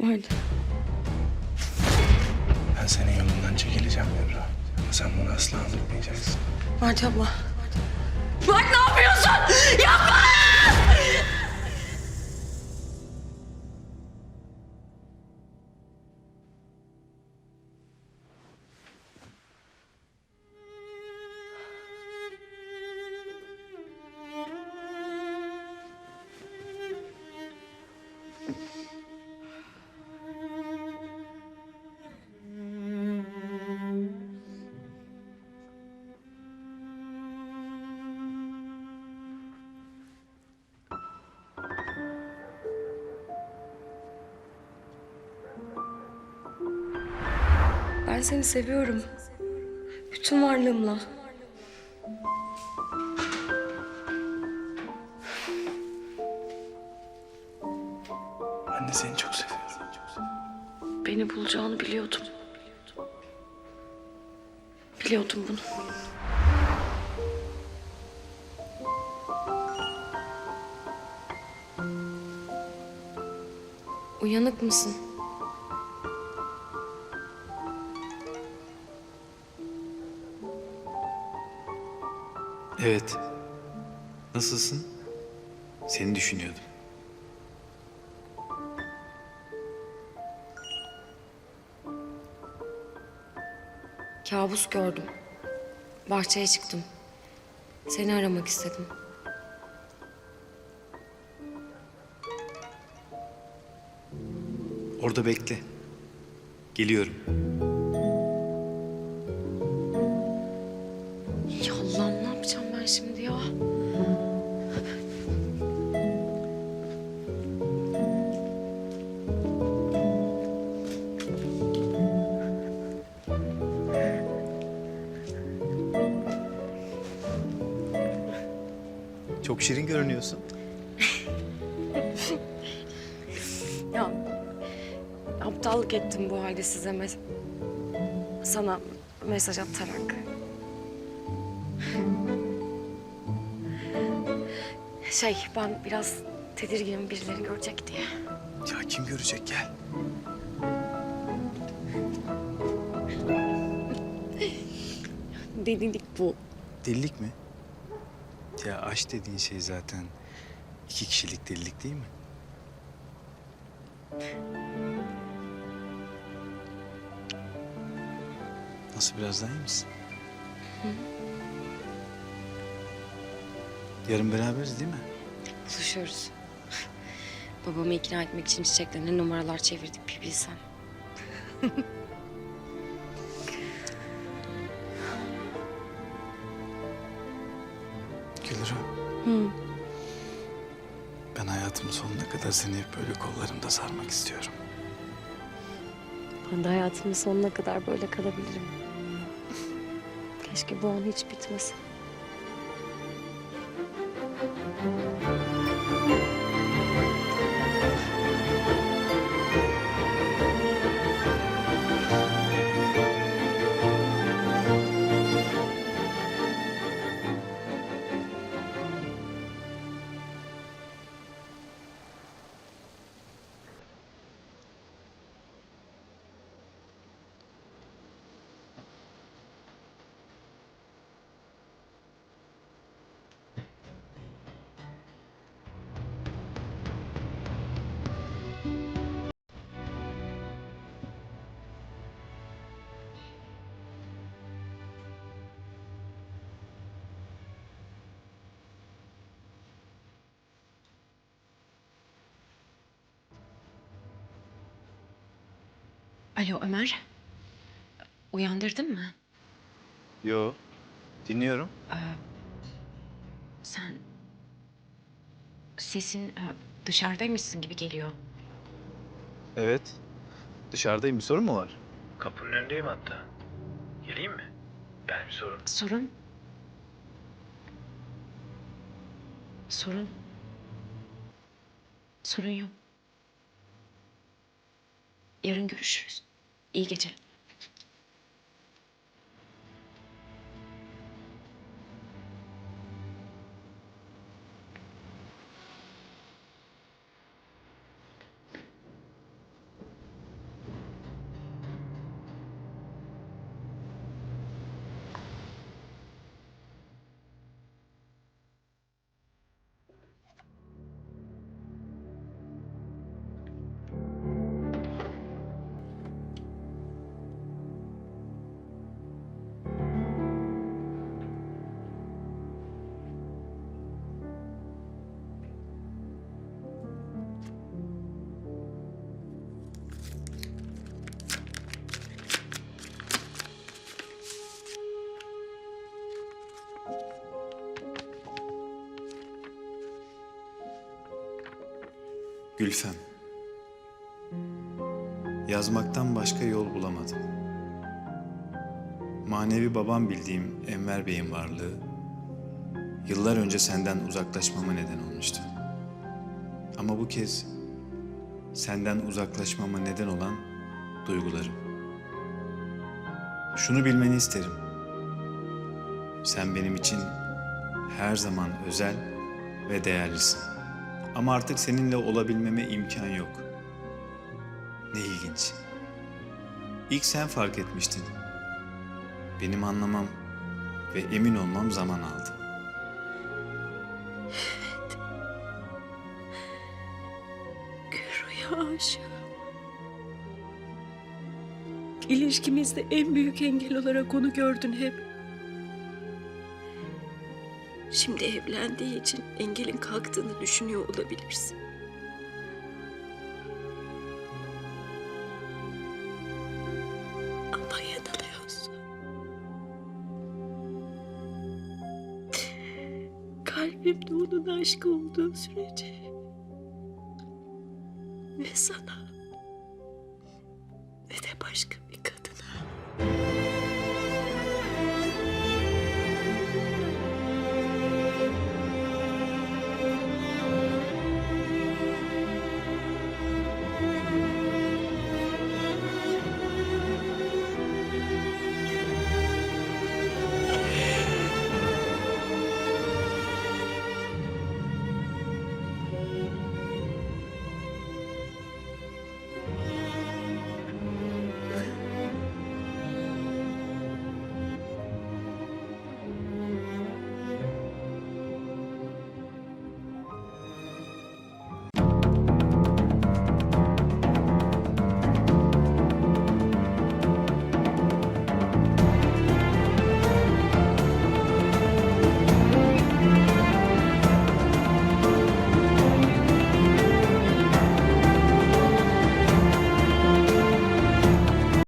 Vardı. Ben senin yolundan çekileceğim Ebru. Ama sen bunu asla unutmayacaksın. Mert abla. Mert ne yapıyorsun? Yapma! Ben seni seviyorum. Bütün varlığımla. Ben de seni çok seviyorum. Beni bulacağını biliyordum. Biliyordum bunu. Uyanık mısın? Evet. Nasılsın? Seni düşünüyordum. Kabus gördüm. Bahçeye çıktım. Seni aramak istedim. Orada bekle. Geliyorum. Çok şirin görünüyorsun. Ya aptallık ettim bu halde size mes sana mesaj atarak. Şey ben biraz tedirginim birileri görecek diye. Ya kim görecek gel. Delilik bu. Delilik mi? Ya aşk dediğin şey zaten iki kişilik delilik değil mi? Nasıl biraz daha iyi misin? Yarın beraberiz değil mi? Buluşuyoruz. Babamı ikna etmek için çiçeklerine numaralar çevirdik bir bilsen. Gülürüm. Ben hayatımın sonuna kadar seni hep böyle kollarımda sarmak istiyorum. Ben de hayatımın sonuna kadar böyle kalabilirim. Keşke bu an hiç bitmese. Alo Ömer. Uyandırdın mı? Yo, dinliyorum. Sen sesin e, dışarıdaymışsın gibi geliyor. Evet. Dışarıdayım. Bir sorun mu var? Kapının önündeyim hatta. Geleyim mi? Ben bir sorun. Sorun? Sorun? Sorun yok. Yarın görüşürüz. İyi geceler. Gülfem. Yazmaktan başka yol bulamadım. Manevi babam bildiğim Enver Bey'in varlığı yıllar önce senden uzaklaşmama neden olmuştu. Ama bu kez senden uzaklaşmama neden olan duygularım. Şunu bilmeni isterim. Sen benim için her zaman özel ve değerlisin. Ama artık seninle olabilmeme imkan yok. Ne ilginç. İlk sen fark etmiştin. Benim anlamam ve emin olmam zaman aldı. Güro'ya aşığım. İlişkimizde en büyük engel olarak onu gördün hep. Şimdi evlendiği için engelin kalktığını düşünüyor olabilirsin. Ama yanılıyorsun. Kalbimde onun aşkı olduğu sürece ne sana ne de başka bir kadına.